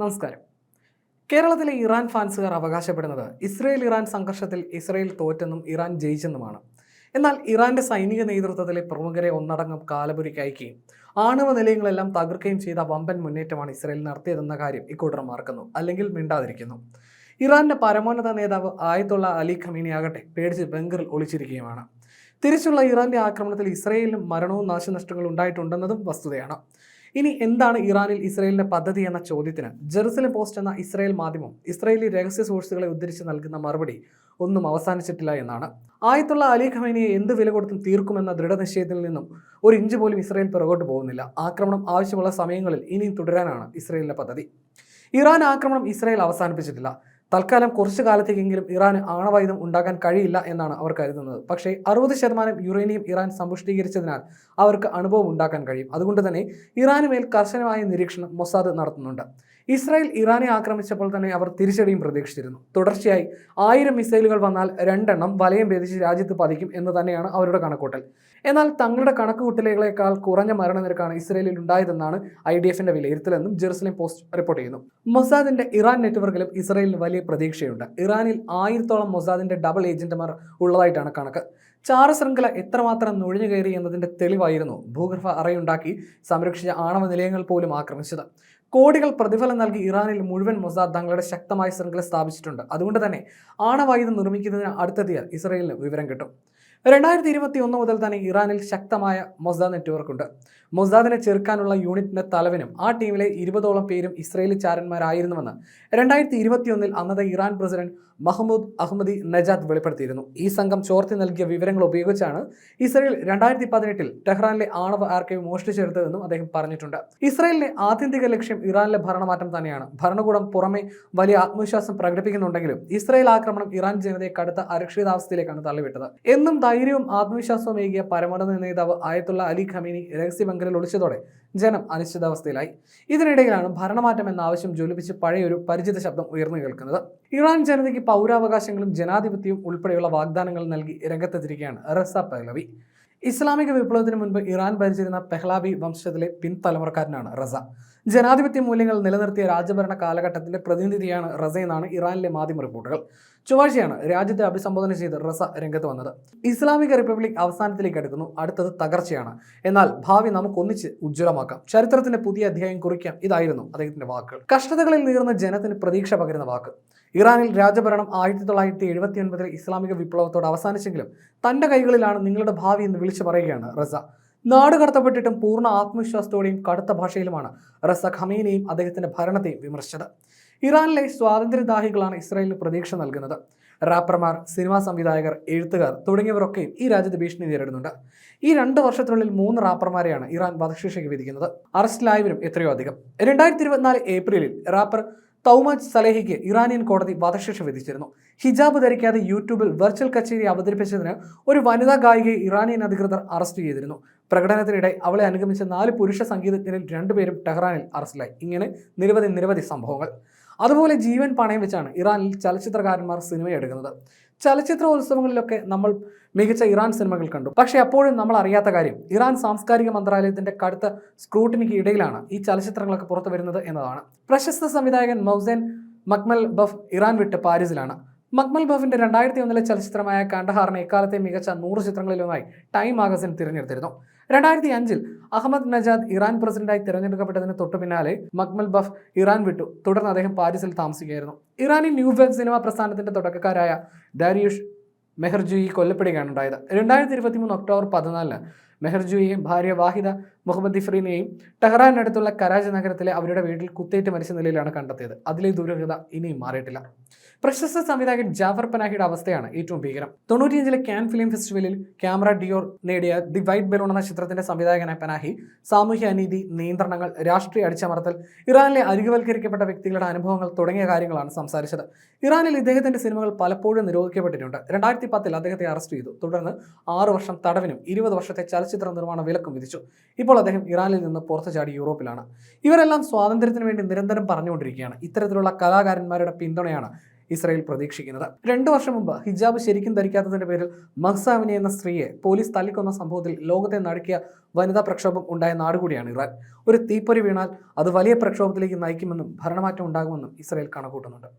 നമസ്കാരം. കേരളത്തിലെ ഇറാൻ ഫാൻസുകാർ അവകാശപ്പെടുന്നത് ഇസ്രയേൽ ഇറാൻ സംഘർഷത്തിൽ ഇസ്രയേൽ തോറ്റെന്നും ഇറാൻ ജയിച്ചെന്നുമാണ്. എന്നാൽ ഇറാന്റെ സൈനിക നേതൃത്വത്തിലെ പ്രമുഖരെ ഒന്നടങ്കം കാലപുരിക്ക് അയക്കുകയും ആണവ നിലയങ്ങളെല്ലാം തകർക്കുകയും ചെയ്ത വമ്പൻ മുന്നേറ്റമാണ് ഇസ്രയേൽ നടത്തിയതെന്ന കാര്യം ഇക്കൂട്ടർ മറക്കുന്നു അല്ലെങ്കിൽ മിണ്ടാതിരിക്കുന്നു. ഇറാന്റെ പരമോന്നത നേതാവ് ആയത്തുള്ള അലി ഖമീനി ആകട്ടെ പേടിച്ച് ബംഗറിൽ ഒളിച്ചിരിക്കുകയുമാണ്. തിരിച്ചുള്ള ഇറാന്റെ ആക്രമണത്തിൽ ഇസ്രയേലിനും മരണവും നാശനഷ്ടങ്ങളും ഉണ്ടായിട്ടുണ്ടെന്നതും വസ്തുതയാണ്. ഇനി എന്താണ് ഇറാനിൽ ഇസ്രയേലിന്റെ പദ്ധതി എന്ന ചോദ്യത്തിന്? ജെറുസലം പോസ്റ്റ് എന്ന ഇസ്രയേൽ മാധ്യമം ഇസ്രയേലി രഹസ്യ സോഴ്സുകളെ ഉദ്ധരിച്ച് നൽകുന്ന മറുപടി ഒന്നും അവസാനിച്ചിട്ടില്ല എന്നാണ്. ആയത്തുള്ള അലി ഖമേനിയെ എന്ത് വില കൊടുത്തും തീർക്കുമെന്ന ദൃഢനിശ്ചയത്തിൽ നിന്നും ഒരു ഇഞ്ച് പോലും ഇസ്രയേൽ പിറകോട്ട് പോകുന്നില്ല. ആക്രമണം ആവശ്യമുള്ള സമയങ്ങളിൽ ഇനിയും തുടരാനാണ് ഇസ്രായേലിന്റെ പദ്ധതി. ഇറാൻ ആക്രമണം ഇസ്രയേൽ അവസാനിപ്പിച്ചിട്ടില്ല. തൽക്കാലം കുറച്ചു കാലത്തേക്കെങ്കിലും ഇറാന് ആണവായുധം ഉണ്ടാക്കാൻ കഴിയില്ല എന്നാണ് അവർ കരുതുന്നത്. പക്ഷേ അറുപത് ശതമാനം യുറേനിയം ഇറാൻ സമ്പുഷ്ടീകരിച്ചതിനാൽ അവർക്ക് അനുഭവം ഉണ്ടാക്കാൻ കഴിയും. അതുകൊണ്ട് തന്നെ ഇറാന് മേൽ കർശനമായ നിരീക്ഷണം മൊസാദ് നടത്തുന്നുണ്ട്. ഇസ്രായേൽ ഇറാനെ ആക്രമിച്ചപ്പോൾ തന്നെ അവർ തിരിച്ചടിയും പ്രതീക്ഷിച്ചിരുന്നു. തുടർച്ചയായി ആയിരം മിസൈലുകൾ വന്നാൽ രണ്ടെണ്ണം വലയം ഭേദിച്ച് രാജ്യത്ത് പതിക്കും എന്ന് തന്നെയാണ് അവരുടെ കണക്കൂട്ടൽ. എന്നാൽ തങ്ങളുടെ കണക്കുകൂട്ടലുകളേക്കാൾ കുറഞ്ഞ മരണനിരക്കാണ് ഇസ്രയേലിൽ ഉണ്ടായതെന്നാണ് ഐ ഡി എഫിന്റെ വിലയിരുത്തലെന്നും ജെറുസലേം പോസ്റ്റ് റിപ്പോർട്ട് ചെയ്യുന്നു. മൊസാദിന്റെ ഇറാൻ നെറ്റ്വർക്കിലും ഇസ്രയേലിന് വലിയ പ്രതീക്ഷയുണ്ട്. ഇറാനിൽ ആയിരത്തോളം മൊസാദിന്റെ ഡബിൾ ഏജന്റുമാർ ഉള്ളതായിട്ടാണ് കണക്ക്. ചാര ശൃംഖല എത്രമാത്രം നുഴഞ്ഞു കയറി എന്നതിന്റെ തെളിവായിരുന്നു ഭൂഗർഭ അറയുണ്ടാക്കി സംരക്ഷിച്ച ആണവ നിലയങ്ങൾ പോലും ആക്രമിച്ചത്. കോടികൾ പ്രതിഫലം നൽകി ഇറാനിൽ മുഴുവൻ മൊസാദ് തങ്ങളുടെ ശക്തമായ ശൃംഖല സ്ഥാപിച്ചിട്ടുണ്ട്. അതുകൊണ്ട് തന്നെ ആണവായുധം നിർമ്മിക്കുന്നതിന് അടുത്തെത്തിയാൽ ഇസ്രയേലിന് വിവരം കിട്ടും. രണ്ടായിരത്തി ഇരുപത്തി ഒന്ന് മുതൽ തന്നെ ഇറാനിൽ ശക്തമായ മൊസാദ് നെറ്റ്വർക്ക് ഉണ്ട്. മൊസാദിനെ ചെറുക്കാനുള്ള യൂണിറ്റിന്റെ തലവനും ആ ടീമിലെ ഇരുപതോളം പേരും ഇസ്രയേലി ചാരന്മാരായിരുന്നുവെന്ന് രണ്ടായിരത്തി ഇരുപത്തിയൊന്നിൽ അന്നത്തെ Iran president Mahmoud Ahmadinejad വെളിപ്പെടുത്തിയിരുന്നു. ഈ സംഘം ചോർത്തി നൽകിയ വിവരങ്ങൾ ഉപയോഗിച്ചാണ് ഇസ്രയേൽ രണ്ടായിരത്തി പതിനെട്ടിൽ ടെഹ്റാനിലെ ആണവ ആർക്കൈവ് മോഷ്ടിച്ചെടുത്തതെന്നും അദ്ദേഹം പറഞ്ഞിട്ടുണ്ട്. ഇസ്രയേലിന്റെ ആത്യന്തിക ലക്ഷ്യം ഇറാനിലെ ഭരണമാറ്റം തന്നെയാണ്. ഭരണകൂടം പുറമെ വലിയ ആത്മവിശ്വാസം പ്രകടിപ്പിക്കുന്നുണ്ടെങ്കിലും ഇസ്രായേൽ ആക്രമണം ഇറാൻ ജനതയെ കടുത്ത അരക്ഷിതാവസ്ഥയിലേക്കാണ് തള്ളിവിട്ടത്. എന്നും ധൈര്യവും ആത്മവിശ്വാസവും ഏകിയ പരമോന്നത നേതാവ് ആയത്തുള്ള അലി ഖമീനി രഹസ്യ ബംഗലിൽ ഒളിച്ചതോടെ ജനം അനിശ്ചിതാവസ്ഥയിലായി. ഇതിനിടയിലാണ് ഭരണമാറ്റം എന്ന ആവശ്യം ജ്വലിപ്പിച്ച് പഴയൊരു പരിചിത ശബ്ദം ഉയർന്നു കേൾക്കുന്നത്. ഇറാൻ ജനതയ്ക്ക് പൗരാവകാശങ്ങളും ജനാധിപത്യവും ഉൾപ്പെടെയുള്ള വാഗ്ദാനങ്ങൾ നൽകി രംഗത്തെത്തിരിക്കുകയാണ് റസ പെഹ്ലവി. ഇസ്ലാമിക വിപ്ലവത്തിന് മുൻപ് ഇറാൻ ഭരിച്ചിരുന്ന പെഹ്ലാബി വംശത്തിലെ പിൻതലമുറക്കാരനാണ് റസ. ജനാധിപത്യ മൂല്യങ്ങൾ നിലനിർത്തിയ രാജ്യഭരണ കാലഘട്ടത്തിന്റെ പ്രതിനിധിയാണ് റസ എന്നാണ് ഇറാനിലെ മാധ്യമ റിപ്പോർട്ടുകൾ. ചൊവ്വാഴ്ചയാണ് രാജ്യത്തെ അഭിസംബോധന ചെയ്ത് റസ രംഗത്ത് വന്നത്. ഇസ്ലാമിക റിപ്പബ്ലിക് അവസാനത്തിലേക്ക് അടുക്കുന്നു. അടുത്തത് തകർച്ചയാണ്. എന്നാൽ ഭാവി നമുക്ക് ഒന്നിച്ച് ഉജ്ജ്വലമാക്കാം. ചരിത്രത്തിന്റെ പുതിയ അധ്യായം കുറിക്കാം. ഇതായിരുന്നു അദ്ദേഹത്തിന്റെ വാക്കുകൾ. കഷ്ടതകളിൽ നീർന്ന ജനത്തിന് പ്രതീക്ഷ പകരുന്ന വാക്ക്. ഇറാനിൽ രാജഭരണം ആയിരത്തി തൊള്ളായിരത്തി എഴുപത്തി ഒൻപതിലെ ഇസ്ലാമിക വിപ്ലവത്തോട് അവസാനിച്ചെങ്കിലും തന്റെ കൈകളിലാണ് നിങ്ങളുടെ ഭാവി എന്ന് വിളിച്ചു പറയുകയാണ് റസ. നാട് കടത്തപ്പെട്ടിട്ടും പൂർണ ആത്മവിശ്വാസത്തോടെയും കടുത്ത ഭാഷയിലുമാണ് റസ ഖമീനെയും അദ്ദേഹത്തിന്റെ ഭരണത്തെയും വിമർശിച്ചത്. ഇറാനിലെ സ്വാതന്ത്ര്യദാഹികളാണ് ഇസ്രായേലിന് പ്രതീക്ഷ നൽകുന്നത്. റാപ്പർമാർ സിനിമാ സംവിധായകർ എഴുത്തുകാർ തുടങ്ങിയവരൊക്കെയും ഈ രാജ്യത്ത് ഭീഷണി നേരിടുന്നുണ്ട്. ഈ രണ്ട് വർഷത്തിനുള്ളിൽ മൂന്ന് റാപ്പർമാരെയാണ് ഇറാൻ വധശിക്ഷയ്ക്ക് വിധിക്കുന്നത്. അറസ്റ്റിലായവരും എത്രയോ അധികം. രണ്ടായിരത്തി ഇരുപത്തിനാല് ഏപ്രിലിൽ റാപ്പർ തൗമജ് സലേഹിക്ക് ഇറാനിയൻ കോടതി വധശിക്ഷ വിധിച്ചിരുന്നു. ഹിജാബ് ധരിക്കാതെ യൂട്യൂബിൽ വെർച്വൽ കച്ചേരി അവതരിപ്പിച്ചതിന് ഒരു വനിതാ ഗായികയെ ഇറാനിയൻ അധികൃതർ അറസ്റ്റ് ചെയ്തിരുന്നു. പ്രകടനത്തിനിടെ അവളെ അനുഗമിച്ച നാല് പുരുഷ സംഗീതജ്ഞരിൽ രണ്ടുപേരും ടെഹ്റാനിൽ അറസ്റ്റിലായി. ഇങ്ങനെ നിരവധി നിരവധി സംഭവങ്ങൾ. അതുപോലെ ജീവൻ പണയം വെച്ചാണ് ഇറാനിൽ ചലച്ചിത്രകാരന്മാർ സിനിമ എടുക്കുന്നത്. ചലച്ചിത്രോത്സവങ്ങളിലൊക്കെ നമ്മൾ മികച്ച ഇറാൻ സിനിമകൾ കണ്ടു. പക്ഷേ അപ്പോഴും നമ്മൾ അറിയാത്ത കാര്യം ഇറാൻ സാംസ്കാരിക മന്ത്രാലയത്തിന്റെ കടുത്ത സ്ക്രൂട്ടിനിക്ക് ഇടയിലാണ് ഈ ചലച്ചിത്രങ്ങളൊക്കെ പുറത്തു വരുന്നത് എന്നതാണ്. പ്രശസ്ത സംവിധായകൻ മൗസേൻ മക്മൽ ബഫ് ഇറാൻ വിട്ട് പാരീസിലാണ്. മക്മൽ ബഫിന്റെ രണ്ടായിരത്തി ഒന്നിലെ ചലച്ചിത്രമായ കണ്ടഹാറിനെ ഇക്കാലത്തെ മികച്ച നൂറ് ചിത്രങ്ങളിലൊന്നായി ടൈം മാഗസിൻ തിരഞ്ഞെടുത്തിരുന്നു. രണ്ടായിരത്തി അഞ്ചിൽ അഹമ്മദ് നജാദ് ഇറാൻ പ്രസിഡന്റായി തിരഞ്ഞെടുക്കപ്പെട്ടതിന് തൊട്ടു പിന്നാലെ മക്മൽ ബഫ് ഇറാൻ വിട്ടു. തുടർന്ന് അദ്ദേഹം പാരീസിൽ താമസിക്കുകയായിരുന്നു. ഇറാനി ന്യൂ വെബ് സിനിമ പ്രസ്ഥാനത്തിന്റെ തുടക്കക്കാരായ ദാരിയുഷ് മെഹർജുയി കൊല്ലപ്പെടുകയാണ് ഉണ്ടായത്. രണ്ടായിരത്തി ഇരുപത്തി മൂന്ന് ഒക്ടോബർ പതിനാലിന് മെഹർജുയെയും ഭാര്യ വാഹിദ മുഹമ്മദ് ഇഫ്രീനെയും ടെഹ്റാനടുത്തുള്ള കരാജ് നഗരത്തിലെ അവരുടെ വീട്ടിൽ കുത്തേറ്റ് മരിച്ച നിലയിലാണ് കണ്ടെത്തിയത്. അതിലെ ദുരൂഹത ഇനിയും മാറിയിട്ടില്ല. പ്രശസ്ത സംവിധായകൻ ജാഫർ പനാഹിയുടെ അവസ്ഥയാണ് ഏറ്റവും ഭീകരം. തൊണ്ണൂറ്റിയഞ്ചിലെ ക്യാൻ ഫിലിം ഫെസ്റ്റിവലിൽ ക്യാമറ ഡിയോർ നേടിയ ദി വൈറ്റ് ബലൂൺ എന്ന ചിത്രത്തിന്റെ സംവിധായകനായ പനാഹി സാമൂഹ്യ അനീതി നിയന്ത്രണങ്ങൾ രാഷ്ട്രീയ അടിച്ചമർത്തൽ ഇറാനിലെ അരികുവൽക്കരിക്കപ്പെട്ട വ്യക്തികളുടെ അനുഭവങ്ങൾ തുടങ്ങിയ കാര്യങ്ങളാണ് സംസാരിച്ചത്. ഇറാനിൽ ഇദ്ദേഹത്തിന്റെ സിനിമകൾ പലപ്പോഴും നിരോധിക്കപ്പെട്ടിട്ടുണ്ട്. രണ്ടായിരത്തി പത്തിൽ അദ്ദേഹത്തെ അറസ്റ്റ് ചെയ്തു. തുടർന്ന് ആറു വർഷം തടവിനും ഇരുപത് വർഷത്തെ ചലച്ചിത്ര നിർമ്മാണ വിലക്കും വിധിച്ചു. ഇപ്പോൾ അദ്ദേഹം ഇറാനിൽ നിന്ന് പുറത്തു ചാടി യൂറോപ്പിലാണ്. ഇവരെല്ലാം സ്വാതന്ത്ര്യത്തിന് വേണ്ടി നിരന്തരം പറഞ്ഞുകൊണ്ടിരിക്കുകയാണ്. ഇത്തരത്തിലുള്ള കലാകാരന്മാരുടെ പിന്തുണയാണ് ഇസ്രായേൽ പ്രതീക്ഷിക്കുന്നത്. രണ്ടു വർഷം മുമ്പ് ഹിജാബ് ശരിക്കും ധരിക്കാത്തതിന്റെ പേരിൽ മഹ്സാവിനി എന്ന സ്ത്രീയെ പോലീസ് തല്ലിക്കൊന്ന സംഭവത്തിൽ ലോകത്തെ നടുക്കിയ വനിതാ പ്രക്ഷോഭം ഉണ്ടായ നാട് കൂടിയാണ് ഇറാൻ. ഒരു തീപ്പൊരി വീണാൽ അത് വലിയ പ്രക്ഷോഭത്തിലേക്ക് നയിക്കുമെന്നും ഭരണമാറ്റം ഉണ്ടാകുമെന്നും ഇസ്രായേൽ കണക്കൂട്ടുന്നുണ്ട്